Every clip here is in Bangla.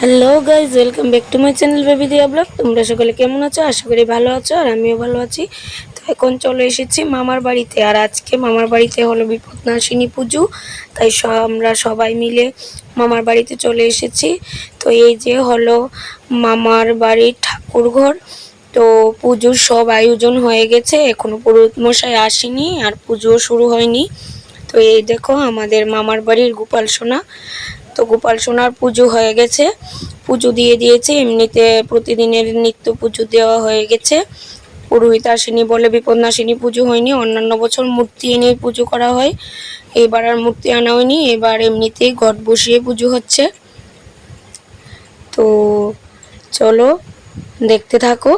Hello guys welcome back to my channel baby Diya blog তোমরা সকলে কেমন আছো? আশা করি ভালো আছো আর আমিও ভালো আছি। তো এখন চলে এসেছি মামার বাড়িতে আর আজকে মামার বাড়িতে হলো বিপদনাশিনী পুজো। তাই আমরা সবাই মিলে মামার বাড়িতে চলে এসেছি। তো এই যে হলো মামার বাড়ির ঠাকুর ঘর। তো পুজোর সব আয়োজন হয়ে গেছে। এখনও পুরোহিত মশাই আসেনি আর পুজো শুরু হয়নি। তো এই দেখো আমাদের মামার বাড়ির গোপাল সোনা। তো গোপাল সোনার পুজো হয়ে গেছে। পুজো দিয়ে দিয়েছে, এমনিতে প্রতিদিনের নিত্য পুজো দেওয়া হয়ে গেছে। পুরোহিত আসেনি বলে বিপদনাশিনী পুজো হয়নি, অন্যান্য বছর মূর্তি এনেই পুজো করা হয়। এবার আর মূর্তি আনা হয়নি, এবার এমনিতেই ঘট বসিয়ে পুজো হচ্ছে। তো চলো, দেখতে থাকো।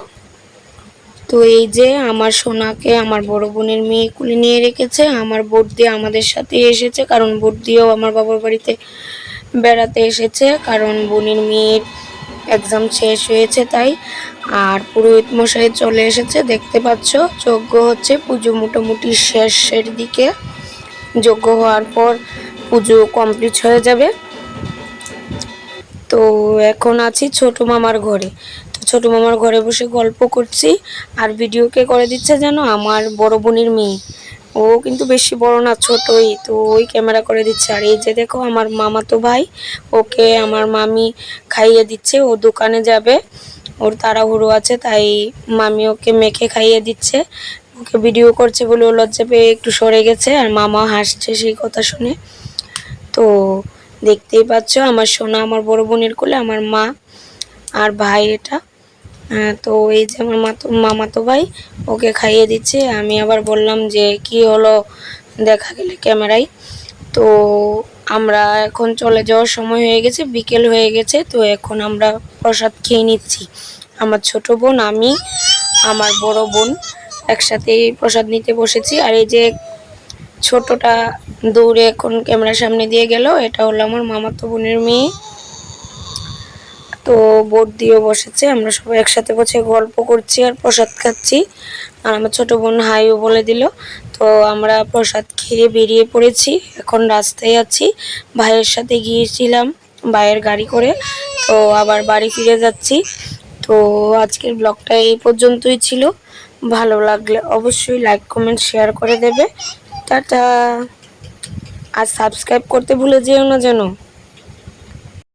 তো এই যে আমার সোনাকে আমার বড় বোনের মেয়ে কুলে নিয়ে রেখেছে, আমার বোট দিয়ে আমাদের সাথে এসেছে, কারণ বোট দিয়েও আমার বাবার বাড়িতে বেড়াতে এসেছে, কারণ বোনের মেয়ের এক্সাম শেষ হয়েছে তাই। আর পুরোহিত মশাই চলে এসেছে, দেখতে পাচ্ছ? যজ্ঞ হচ্ছে, পুজো মোটামুটি শেষের দিকে। যজ্ঞ হওয়ার পর পুজো কমপ্লিট হয়ে যাবে। তো এখন আছি ছোট মামার ঘরে। তো ছোট মামার ঘরে বসে গল্প করছি, আর ভিডিওকে করে দিচ্ছে যেন আমার বড় বোনের মেয়ে। ও কিন্তু বেশি বড় না, ছোটই। তো ওই ক্যামেরা করে দিচ্ছে। আর এই যে দেখো, আমার মামা তো ভাই, ওকে আমার মামি খাইয়ে দিচ্ছে। ও দোকানে যাবে, ওর তাড়াহুড়ো আছে, তাই মামি ওকে মেখে খাইয়ে দিচ্ছে। ওকে ভিডিও করছে বলে ও লজ্জা পেয়ে একটু সরে গেছে, আর মামা হাসছে সেই কথা শুনে। তো দেখতেই পাচ্ছ, আমার সোনা, আমার বড় বোনের কোলে, আমার মা আর ভাই এটা। তো এই যে আমার মাতো, মামাতো ভাই ওকে খাইয়ে দিচ্ছে। আমি আবার বললাম যে, কি হলো? দেখা গেলে ক্যামেরায়। তো আমরা এখন চলে যাওয়ার সময় হয়ে গেছে, বিকেল হয়ে গেছে। তো এখন আমরা প্রসাদ খেয়ে নিচ্ছি। আমার ছোট বোন, আমি, আমার বড় বোন একসাথেই প্রসাদ নিতে বসেছি। আর এই যে ছোটটা দৌড়ে এখন ক্যামেরার সামনে দিয়ে গেল, এটা হলো আমার মামাতো বোনের মেয়ে। তো বোট দিয়ে বসেছে। আমরা সবাই একসাথে বসে গল্প করছি আর প্রসাদ খাচ্ছি। আর আমার ছোটো বোন হাইও বলে দিল। তো আমরা প্রসাদ খেয়ে বেরিয়ে পড়েছি। এখন রাস্তায় আছি। ভাইয়ের সাথে গিয়েছিলাম ভাইয়ের গাড়ি করে। তো আবার বাড়ি ফিরে যাচ্ছি। তো আজকের ব্লগটা এই পর্যন্তই ছিল। ভালো লাগলে অবশ্যই লাইক, কমেন্ট, শেয়ার করে দেবে। টাটা। আর সাবস্ক্রাইব করতে ভুলে যেও না যেন।